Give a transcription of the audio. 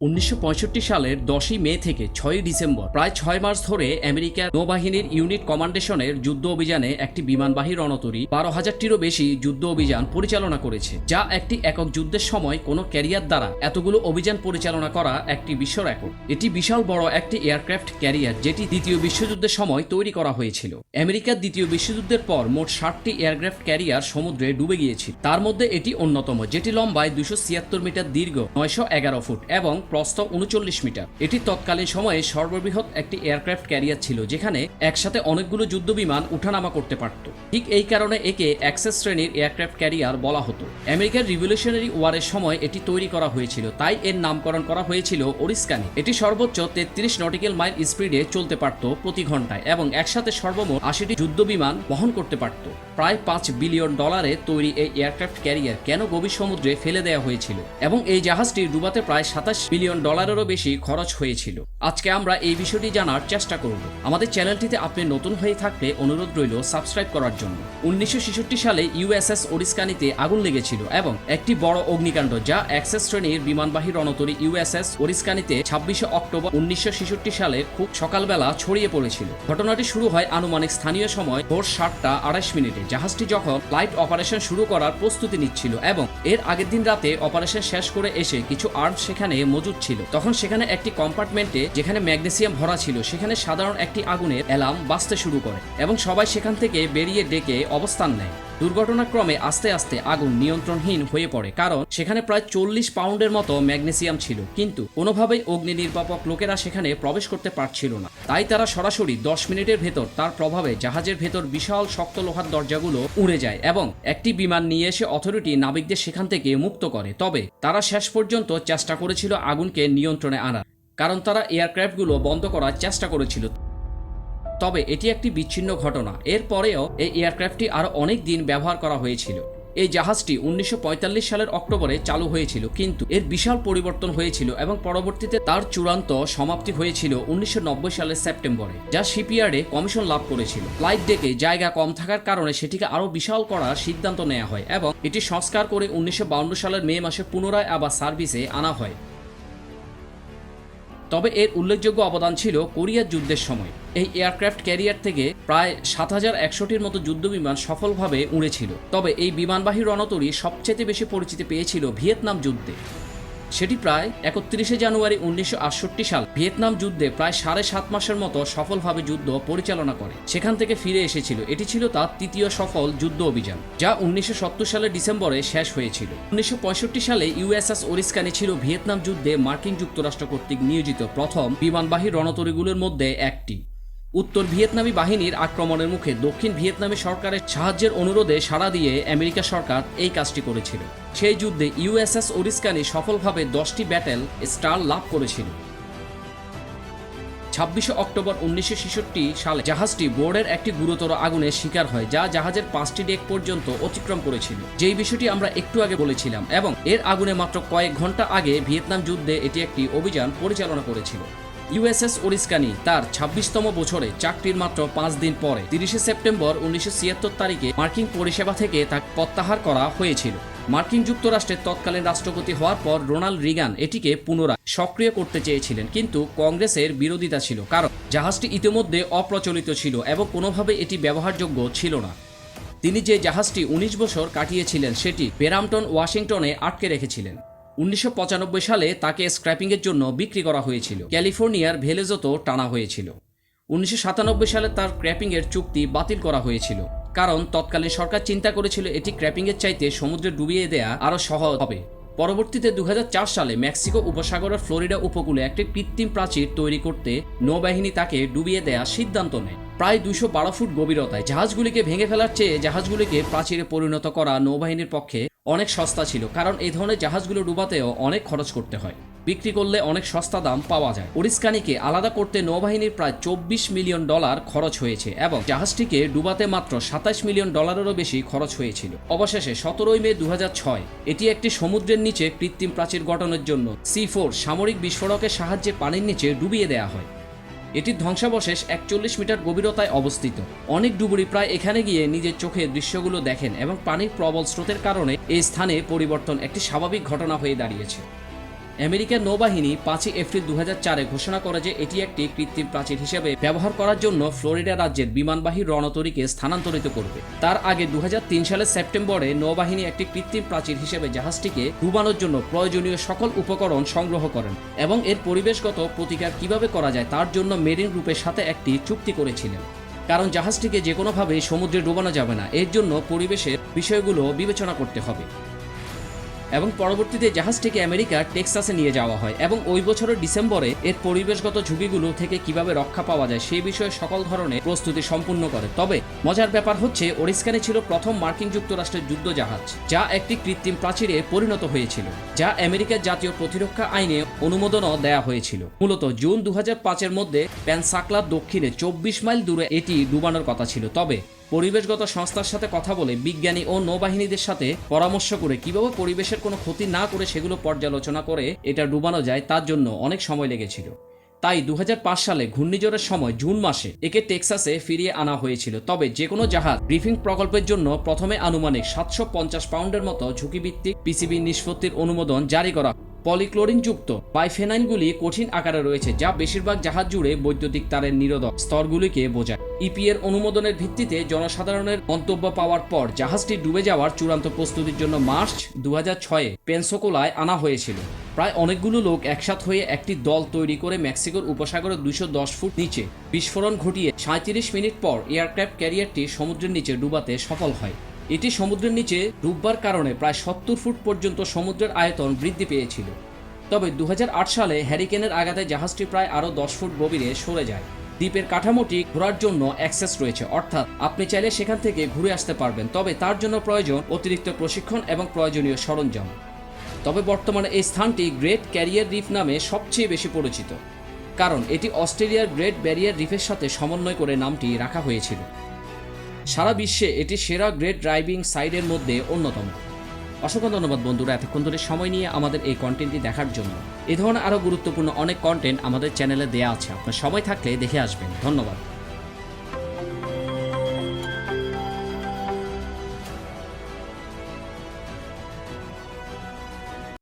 উনিশশো পঁয়ষট্টি সালের দশই মে থেকে ছয়ই ডিসেম্বর, প্রায় ছয় মাস ধরে আমেরিকার নৌবাহিনীর ইউনিট কমান্ডেশনের যুদ্ধ অভিযানে একটি বিমানবাহী রণতরী বারো হাজারটিরও বেশি যুদ্ধ অভিযান পরিচালনা করেছে, যা একটি একক যুদ্ধের সময় কোনো ক্যারিয়ার দ্বারা এতগুলো অভিযান পরিচালনা করা একটি বিশ্ব রেকর্ড। এটি বিশাল বড় একটি এয়ারক্রাফট ক্যারিয়ার, যেটি দ্বিতীয় বিশ্বযুদ্ধের সময় তৈরি করা হয়েছিল। আমেরিকার দ্বিতীয় বিশ্বযুদ্ধের পর মোট ষাটটি এয়ারক্রাফট ক্যারিয়ার সমুদ্রে ডুবে গিয়েছিল। তার মধ্যে এটি অন্যতম, যেটি লম্বায় দুশো মিটার দীর্ঘ, নয়শো এগারো ফুট এবং প্রস্থ উনচল্লিশ মিটার। এটি তৎকালীন সময়ে সর্ববৃহৎ একটি এয়ারক্রাফট ক্যারিয়ার ছিল, যেখানে একসাথে অনেকগুলো যুদ্ধ বিমান উঠানামা করতে পারত। ঠিক এই কারণে একে অ্যাক্সেস শ্রেণির এয়ারক্রাফট ক্যারিয়ার বলা হতো। আমেরিকার রিভলিউশনারি ওয়ারের সময় এটি তৈরি করা হয়েছিল, তাই এর নামকরণ করা হয়েছিল ওরিস্কানি। এটি সর্বোচ্চ তেত্রিশ নটিক্যাল মাইল স্পিডে চলতে পারত প্রতি ঘন্টায় এবং একসাথে সর্বমোট আশিটি যুদ্ধ বিমান বহন করতে পারত। প্রায় পাঁচ বিলিয়ন ডলারে তৈরি এই এয়ারক্রাফট ক্যারিয়ার কেন গভীর সমুদ্রে ফেলে দেওয়া হয়েছিল? এবং এই জাহাজটি ডুবাতে প্রায় সাতাশ বিলিয়ন ডলারেরও বেশি খরচ হয়েছিল। আজকে আমরা এই বিষয়টি জানার চেষ্টা করব। আমাদের চ্যানেলটিতে আপনি নতুন হয়ে থাকলে অনুরোধ রইল সাবস্ক্রাইব করার জন্য। উনিশশো ছেষট্টি সালে ইউএসএস ওরিস্কানিতে আগুন লেগেছিল এবং একটি বড় অগ্নিকাণ্ড যা অ্যাক্সেস শ্রেণির বিমানবাহী রণতরী ইউএসএস ওরিস্কানিতে ছাব্বিশে অক্টোবর উনিশশো ছেষট্টি সালে খুব সকালবেলা ছড়িয়ে পড়েছিল। ঘটনাটি শুরু হয় আনুমানিক স্থানীয় সময় ভোর সাতটা আড়াইশ মিনিটে। জাহাজটি যখন ফ্লাইট অপারেশন শুরু করার প্রস্তুতি নিচ্ছিল এবং এর আগের দিন রাতে অপারেশন শেষ করে এসে কিছু আর্ম সেখানে মজুদ ছিল। তখন সেখানে একটি কম্পার্টমেন্টে যেখানে ম্যাগনেসিয়াম ভরা ছিল, সেখানে সাধারণ একটি আগুনের অ্যালার্ম বাঁচতে শুরু করে এবং সবাই সেখান থেকে বেরিয়ে ডেকে অবস্থান নেয়। দুর্ঘটনাক্রমে আস্তে আস্তে আগুন নিয়ন্ত্রণহীন হয়ে পড়ে, কারণ সেখানে প্রায় চল্লিশ পাউন্ডের মতো ম্যাগনেসিয়াম ছিল, কিন্তু কোনোভাবেই অগ্নি নির্বাপক লোকেরা সেখানে প্রবেশ করতে পারছিল না। তাই তারা সরাসরি দশ মিনিটের ভেতর তার প্রভাবে জাহাজের ভেতর বিশাল শক্ত লোহার দরজাগুলো উড়ে যায় এবং একটি বিমান নিয়ে এসে অথরিটি নাবিকদের সেখান থেকে মুক্ত করে। তবে তারা শেষ পর্যন্ত চেষ্টা করেছিল আগুনকে নিয়ন্ত্রণে আনার। কারণ তারা এয়ারক্রাফটগুলো বন্ধ করার চেষ্টা করেছিল। তবে এটি একটি বিচ্ছিন্ন ঘটনা। এরপরেও এই এয়ারক্রাফটটি আরও অনেক দিন ব্যবহার করা হয়েছিল। এই জাহাজটি উনিশশো পঁয়তাল্লিশ সালের অক্টোবরে চালু হয়েছিল, কিন্তু এর বিশাল পরিবর্তন হয়েছিল এবং পরবর্তীতে তার চূড়ান্ত সমাপ্তি হয়েছিল উনিশশো নব্বই সালের সেপ্টেম্বরে, যা শিপইয়ার্ডে কমিশন লাভ করেছিল। ফ্লাইট ডেকে জায়গা কম থাকার কারণে সেটিকে আরও বিশাল করার সিদ্ধান্ত নেওয়া হয় এবং এটি সংস্কার করে উনিশশো সালের মে মাসে পুনরায় আবার সার্ভিসে আনা হয়। তবে এর উল্লেখযোগ্য অবদান ছিল কোরিয়ার যুদ্ধের সময়। এই এয়ারক্রাফট ক্যারিয়ার থেকে প্রায় সাত হাজার একশোটির মতো যুদ্ধ বিমান সফলভাবে উড়েছিল। তবে এই বিমানবাহী রণতরী সবচেয়ে বেশি পরিচিতি পেয়েছিল ভিয়েতনাম যুদ্ধে। সেটি প্রায় একত্রিশে জানুয়ারি উনিশশো আটষট্টি সাল ভিয়েতনাম যুদ্ধে প্রায় সাড়ে সাত মাসের মতো সফলভাবে যুদ্ধ পরিচালনা করে। সেখান থেকে ফিরে এসেছিল। এটি ছিল তার তৃতীয় সফল যুদ্ধ অভিযান, যা উনিশশো সালের ডিসেম্বরে শেষ হয়েছিল। উনিশশো পঁয়ষট্টি সালে ইউএসএস ওরিস্কানি ছিল ভিয়েতনাম যুদ্ধে মার্কিন যুক্তরাষ্ট্র কর্তৃক নিয়োজিত প্রথম বিমানবাহী রণতরীগুলোর মধ্যে একটি। উত্তর ভিয়েতনামি বাহিনীর আক্রমণের মুখে দক্ষিণ ভিয়েতনামি সরকারের সাহায্যের অনুরোধে সাড়া দিয়ে আমেরিকা সরকার এই কাজটি করেছিল। সেই যুদ্ধে ইউএসএস ওরিস্কানি সফলভাবে দশটি ব্যাটেল স্টার লাভ করেছিল। ছাব্বিশে অক্টোবর উনিশশো ছেষট্টি সালে জাহাজটি বোর্ডের একটি গুরুতর আগুনের শিকার হয়, যা জাহাজের পাঁচটি ডেক পর্যন্ত অতিক্রম করেছিল। যেই বিষয়টি আমরা একটু আগে বলেছিলাম, এবং এর আগুনে মাত্র কয়েক ঘণ্টা আগে ভিয়েতনাম যুদ্ধে এটি একটি অভিযান পরিচালনা করেছিল। ইউএসএস ওরিস্কানি তার ছাব্বিশতম বছরে চাকরির মাত্র পাঁচ দিন পরে তিরিশে সেপ্টেম্বর উনিশশো ছিয়াত্তর তারিখে মার্কিন পরিষেবা থেকে তাকে প্রত্যাহার করা হয়েছিল। মার্কিন যুক্তরাষ্ট্রের তৎকালীন রাষ্ট্রপতি হওয়ার পর রোনাল্ড রিগান এটিকে পুনরায় সক্রিয় করতে চেয়েছিলেন, কিন্তু কংগ্রেসের বিরোধিতা ছিল, কারণ জাহাজটি ইতিমধ্যে অপ্রচলিত ছিল এবং কোনোভাবে এটি ব্যবহারযোগ্য ছিল না। তিনি যে জাহাজটি উনিশ বছর কাটিয়েছিলেন, সেটি বেরামটন ওয়াশিংটনে আটকে রেখেছিলেন। উনিশশো পঁচানব্বই সালে তাকে স্ক্র্যাপিংয়ের জন্য বিক্রি করা হয়েছিল। ক্যালিফোর্নিয়ার ভেলেজোতো টানা হয়েছিল। উনিশশো সাতানব্বই সালে তার ক্র্যাপিংয়ের চুক্তি বাতিল করা হয়েছিল। কারণ তৎকালীন সরকার চিন্তা করেছিল এটি ক্র্যাপিংয়ের চাইতে সমুদ্রে ডুবিয়ে দেয়া আরও সহজ হবে। পরবর্তীতে দু হাজার চার সালে মেক্সিকো উপসাগরের ফ্লোরিডা উপকূলে একটি কৃত্রিম প্রাচীর তৈরি করতে নৌবাহিনী তাকে ডুবিয়ে দেওয়ার সিদ্ধান্ত নেয়। প্রায় দুশো বারো ফুট গভীরতায় জাহাজগুলিকে ভেঙে ফেলার চেয়ে জাহাজগুলিকে প্রাচীরে পরিণত করা নৌবাহিনীর পক্ষে অনেক সস্তা ছিল, কারণ এই ধরনের জাহাজগুলো ডুবাতেও অনেক খরচ করতে হয়। বিক্রি করলে অনেক সস্তা দাম পাওয়া যায়। ওরিস্কানিকে আলাদা করতে নৌবাহিনীর প্রায় চব্বিশ মিলিয়ন ডলার খরচ হয়েছে এবং জাহাজটিকে ডুবাতে মাত্র সাতাশ মিলিয়ন ডলারেরও বেশি খরচ হয়েছিল। অবশেষে সতেরোই মে দু হাজার ছয়, এটি একটি সমুদ্রের নিচে কৃত্রিম প্রাচীর গঠনের জন্য সি ফোর সামরিক বিস্ফোরকের সাহায্যে পানির নিচে ডুবিয়ে দেওয়া হয়। এটির ধ্বংসাবশেষ একচল্লিশ মিটার গভীরতায় অবস্থিত। অনেক ডুবুরি প্রায় এখানে গিয়ে নিজের চোখে দৃশ্যগুলো দেখেন এবং পানির প্রবল স্রোতের কারণে এই স্থানে পরিবর্তন একটি স্বাভাবিক ঘটনা হয়ে দাঁড়িয়েছে। আমেরিকার নৌবাহিনী পাঁচই এপ্রিল দু চারে ঘোষণা করে যে এটি একটি কৃত্রিম প্রাচীর হিসেবে ব্যবহার করার জন্য ফ্লোরিডা রাজ্যের বিমানবাহী রণতরীকে স্থানান্তরিত করবে। তার আগে দু হাজার তিন সালের সেপ্টেম্বরে নৌবাহিনী একটি কৃত্রিম প্রাচীর হিসেবে জাহাজটিকে ডুবানোর জন্য প্রয়োজনীয় সকল উপকরণ সংগ্রহ করেন এবং এর পরিবেশগত প্রতিকার কীভাবে করা যায় তার জন্য মেরিন গ্রুপের সাথে একটি চুক্তি করেছিলেন। কারণ জাহাজটিকে যে কোনোভাবে সমুদ্রে ডুবানো যাবে না, এর জন্য পরিবেশের বিষয়গুলো বিবেচনা করতে হবে। এবং পরবর্তীতে জাহাজটিকে আমেরিকার টেক্সাসে নিয়ে যাওয়া হয় এবং ওই বছরের ডিসেম্বরে এর পরিবেশগত ঝুঁকিগুলো থেকে কীভাবে রক্ষা পাওয়া যায় সেই বিষয়ে সকল ধরনের প্রস্তুতি সম্পূর্ণ করে। তবে মজার ব্যাপার হচ্ছে, ওরিস্কানে ছিল প্রথম মার্কিন যুক্তরাষ্ট্রের যুদ্ধ জাহাজ, যা একটি কৃত্রিম প্রাচীরে পরিণত হয়েছিল, যা আমেরিকার জাতীয় প্রতিরক্ষা আইনে অনুমোদনও দেয়া হয়েছিল। মূলত জুন দু পাঁচের মধ্যে প্যানসাকলার দক্ষিণে চব্বিশ মাইল দূরে এটি ডুবানোর কথা ছিল। তবে পরিবেশগত সংস্থার সাথে কথা বলে বিজ্ঞানী ও নৌবাহিনীদের সাথে পরামর্শ করে কীভাবে পরিবেশের কোনো ক্ষতি না করে সেগুলো পর্যালোচনা করে এটা ডুবানো যায় তার জন্য অনেক সময় লেগেছিল। তাই দু হাজার পাঁচ সালে ঘূর্ণিঝড়ের সময় জুন মাসে একে টেক্সাসে ফিরিয়ে আনা হয়েছিল। তবে যে কোনো জাহাজ ব্রিফিং প্রকল্পের জন্য প্রথমে আনুমানিক সাতশো পঞ্চাশ পাউন্ডের মতো ঝুঁকিভিত্তিক পিসিবি নিষ্পত্তির অনুমোদন জারি করা পলিক্লোরিনযুক্ত বাইফেনাইনগুলি কঠিন আকারে রয়েছে, যা বেশিরভাগ জাহাজ জুড়ে বৈদ্যুতিক তারের নিরোধক স্তরগুলিকে বোঝায়। ইপি এর অনুমোদনের ভিত্তিতে জনসাধারণের মন্তব্য পাওয়ার পর জাহাজটি ডুবে যাওয়ার চূড়ান্ত প্রস্তুতির জন্য মার্চ দু হাজার ছয়ে পেনসোকোলায় আনা হয়েছিল। প্রায় অনেকগুলো লোক একসাথ হয়ে একটি দল তৈরি করে মেক্সিকোর উপসাগরের দুশো দশ ফুট নিচে বিস্ফোরণ ঘটিয়ে সাঁত্রিশ মিনিট পর এয়ারক্রাফট ক্যারিয়ারটি সমুদ্রের নিচে ডুবাতে সফল হয়। এটি সমুদ্রের নিচে ডুববার কারণে প্রায় সত্তর ফুট পর্যন্ত সমুদ্রের আয়তন বৃদ্ধি পেয়েছিল। তবে দু হাজার আট সালে হ্যারিকেনের আঘাতে জাহাজটি প্রায় আরও দশ ফুট গভীরে সরে যায়। দ্বীপের কাঠামোটি ঘোরার জন্য অ্যাক্সেস রয়েছে, অর্থাৎ আপনি চাইলে সেখান থেকে ঘুরে আসতে পারবেন, তবে তার জন্য প্রয়োজন অতিরিক্ত প্রশিক্ষণ এবং প্রয়োজনীয় সরঞ্জাম। তবে বর্তমানে এই স্থানটি গ্রেট ক্যারিয়ার রিফ নামে সবচেয়ে বেশি পরিচিত, কারণ এটি অস্ট্রেলিয়ার গ্রেট ব্যারিয়ার রিফের সাথে সমন্বয় করে নামটি রাখা হয়েছিল। সারা বিশ্বে এটি সেরা গ্রেট ড্রাইভিং সাইডের মধ্যে অন্যতম। অসংখ্য ধন্যবাদ বন্ধুরা, এতক্ষণ ধরে সময় নিয়ে আমাদের এই কন্টেন্টটি দেখার জন্য। এ ধরনের আরও গুরুত্বপূর্ণ অনেক কন্টেন্ট আমাদের চ্যানেলে দেওয়া আছে, আপনার সময় থাকলে দেখে আসবেন। ধন্যবাদ।